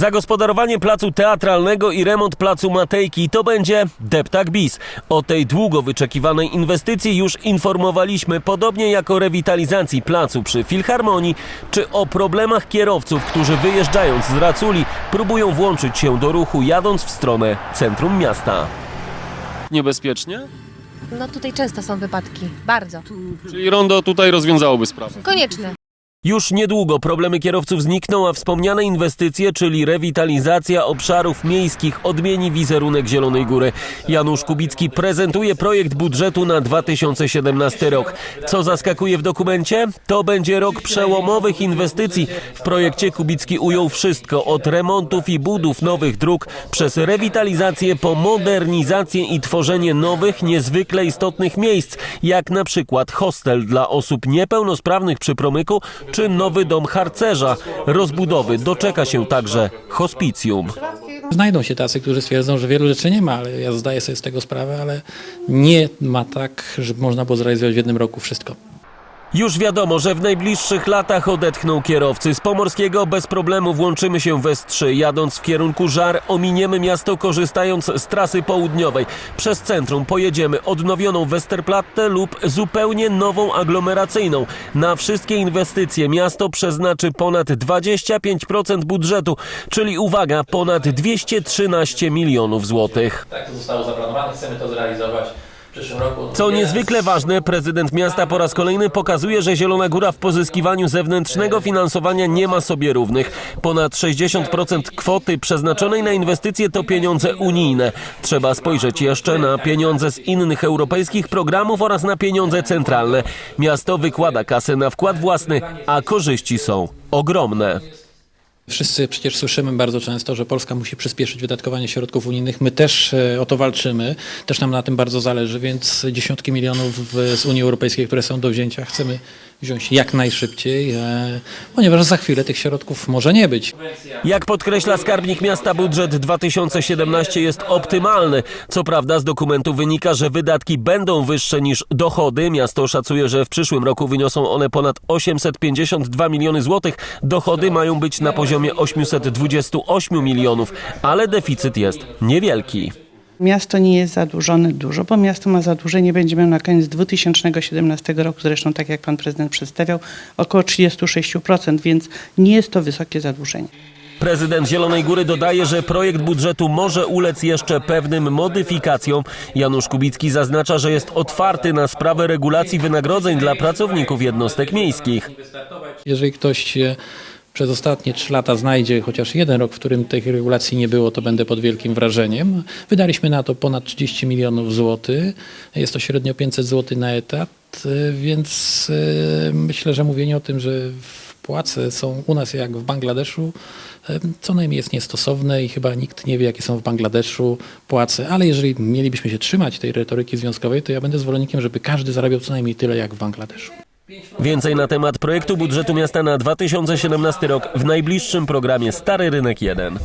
Zagospodarowanie placu teatralnego i remont placu Matejki to będzie deptak bis. O tej długo wyczekiwanej inwestycji już informowaliśmy, podobnie jak o rewitalizacji placu przy Filharmonii, czy o problemach kierowców, którzy wyjeżdżając z Raculi próbują włączyć się do ruchu jadąc w stronę centrum miasta. Niebezpiecznie? No tutaj często są wypadki, bardzo. Czyli rondo tutaj rozwiązałoby sprawę. Konieczne. Już niedługo problemy kierowców znikną, a wspomniane inwestycje, czyli rewitalizacja obszarów miejskich, odmieni wizerunek Zielonej Góry. Janusz Kubicki prezentuje projekt budżetu na 2017 rok. Co zaskakuje w dokumencie? To będzie rok przełomowych inwestycji. W projekcie Kubicki ujął wszystko, od remontów i budów nowych dróg, przez rewitalizację po modernizację i tworzenie nowych, niezwykle istotnych miejsc, jak na przykład hostel dla osób niepełnosprawnych przy promyku, czy nowy dom harcerza. Rozbudowy doczeka się także hospicjum. Znajdą się tacy, którzy stwierdzą, że wielu rzeczy nie ma, ale ja zdaję sobie z tego sprawę, ale nie ma tak, żeby można było zrealizować w jednym roku wszystko. Już wiadomo, że w najbliższych latach odetchną kierowcy. Z Pomorskiego bez problemu włączymy się w S3. Jadąc w kierunku Żar, ominiemy miasto korzystając z trasy południowej. Przez centrum pojedziemy odnowioną Westerplatte lub zupełnie nową aglomeracyjną. Na wszystkie inwestycje miasto przeznaczy ponad 25% budżetu, czyli uwaga, ponad 213 milionów złotych. Tak to zostało zaplanowane, chcemy to zrealizować. Co niezwykle ważne, prezydent miasta po raz kolejny pokazuje, że Zielona Góra w pozyskiwaniu zewnętrznego finansowania nie ma sobie równych. Ponad 60% kwoty przeznaczonej na inwestycje to pieniądze unijne. Trzeba spojrzeć jeszcze na pieniądze z innych europejskich programów oraz na pieniądze centralne. Miasto wykłada kasę na wkład własny, a korzyści są ogromne. Wszyscy przecież słyszymy bardzo często, że Polska musi przyspieszyć wydatkowanie środków unijnych. My też e, o to walczymy, też nam na tym bardzo zależy, więc dziesiątki milionów z Unii Europejskiej, które są do wzięcia, chcemy wziąć jak najszybciej, e, ponieważ za chwilę tych środków może nie być. Jak podkreśla skarbnik miasta, budżet 2017 jest optymalny. Co prawda z dokumentu wynika, że wydatki będą wyższe niż dochody. Miasto szacuje, że w przyszłym roku wyniosą one ponad 852 miliony złotych. Dochody mają być na poziomie 828 milionów, ale deficyt jest niewielki. Miasto nie jest zadłużone dużo, bo miasto ma zadłużenie, będzie miał na koniec 2017 roku, zresztą tak jak pan prezydent przedstawiał, około 36%, więc nie jest to wysokie zadłużenie. Prezydent Zielonej Góry dodaje, że projekt budżetu może ulec jeszcze pewnym modyfikacjom. Janusz Kubicki zaznacza, że jest otwarty na sprawę regulacji wynagrodzeń dla pracowników jednostek miejskich. Jeżeli ktoś e, przez ostatnie trzy lata znajdzie chociaż jeden rok, w którym tych regulacji nie było, to będę pod wielkim wrażeniem. Wydaliśmy na to ponad 30 milionów złotych. Jest to średnio 500 zł na etat, więc e, myślę, że mówienie o tym, że płace są u nas jak w Bangladeszu, e, co najmniej jest niestosowne i chyba nikt nie wie, jakie są w Bangladeszu płace. Ale jeżeli mielibyśmy się trzymać tej retoryki związkowej, to ja będę zwolennikiem, żeby każdy zarabiał co najmniej tyle jak w Bangladeszu. Więcej na temat projektu budżetu miasta na 2017 rok w najbliższym programie Stary Rynek 1.